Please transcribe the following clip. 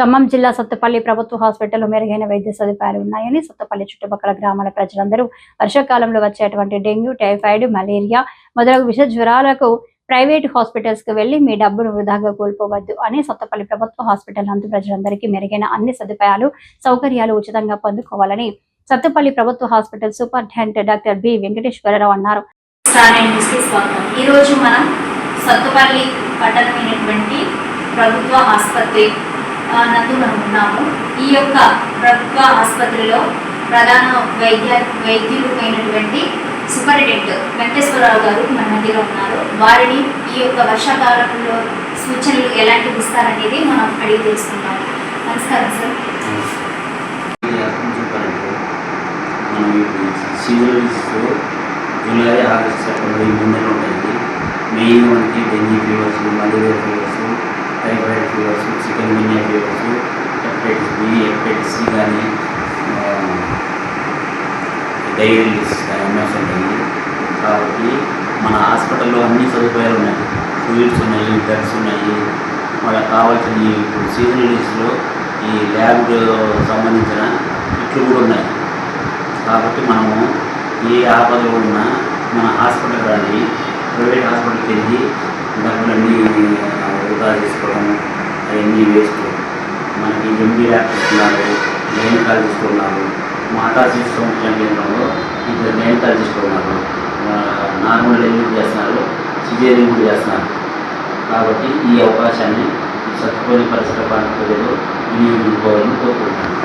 ఖమ్మం జిల్లా సత్తపల్లి ప్రభుత్వ హాస్పిటల్లో మెరుగైన వైద్య సదుపాయాలు ఉన్నాయని సత్తపల్లి చుట్టుపక్కల గ్రామాల ప్రజలందరూ వర్షాకాలంలో వచ్చేటువంటి డెంగ్యూ టైఫాయిడ్ మలేరియా మొదలగు విష జ్వరాలకు ప్రైవేట్ హాస్పిటల్స్కు వెళ్ళి మీ డబ్బును వృధాగా కోల్పోవద్దు అని సొత్తపల్లి ప్రభుత్వ హాస్పిటల్ అందు ప్రజలందరికీ మెరుగైన అన్ని సదుపాయాలు సౌకర్యాలు ఉచితంగా పొందుకోవాలని సత్తపల్లి ప్రభుత్వ hospital superintendent doctor B Venkateswararao అన్నారు. ఈరోజు మనం సత్తుపల్లి పట్టణమైనటువంటి ప్రభుత్వ ఆసుపత్రి నందు మనం ఉన్నాము ఈ యొక్క ప్రభుత్వ ఆసుపత్రిలో ప్రధాన వైద్య వైద్యులు అయినటువంటి సూపరింటెండెంట్ వెంకటేశ్వరరావు గారు మన మధ్యలో ఉన్నారు. వారిని ఈ యొక్క వర్షాకాలంలో సూచనలు ఎలాంటివి ఇస్తారనేది మనం అడిగి తెలుసుకుంటాం నమస్కారం సార్. మనం జూలై ఆగస్ట్ సెప్టెంబర్ ఈ ముందర ఉంటాయి. మెయిన్ మనకి డెంగ్యూ ఫీవర్స్ మలేరియా ఫీవర్స్ చేయవచ్చు. గున్యా బి హెపటైటిస్ సి కానీ um, డైరీస్ కానీ ఎమ్మెస్ ఉంటాయి కాబట్టి మన హాస్పిటల్లో అన్ని సదుపాయాలు ఉన్నాయి. ఫ్లూయిడ్స్ ఉన్నాయి డ్రగ్స్ ఉన్నాయి. మనకు కావాల్సిన ఇప్పుడు సీజనల్స్లో ఈ ల్యాబ్ సంబంధించిన కిట్లు కూడా ఉన్నాయి. కాబట్టి మనము ఏ ఆపదలో ఉన్నా మన హాస్పిటల్ కానీ ప్రైవేట్ హాస్పిటల్కి వెళ్ళి డబ్బులన్నీ వృధా చేసుకోవడం అవన్నీ వేస్ట్ మనకి ఎంబీ డాక్టర్స్ నేను గైనకాలజిస్ట్ ఉన్నారు మాతా శిశు కేంద్రంలో ఇద్దరు గైనకాలజిస్ట్ ఉన్నారు నార్మల్ డెలివరీ చేస్తున్నారు సిజేరియన్ కూడా చేస్తున్నారు. కాబట్టి ఈ అవకాశాన్ని సత్తుపల్లి పరిసర ప్రాంత ప్రజలు వినియోగించుకోవాలని కోరుకుంటున్నాను.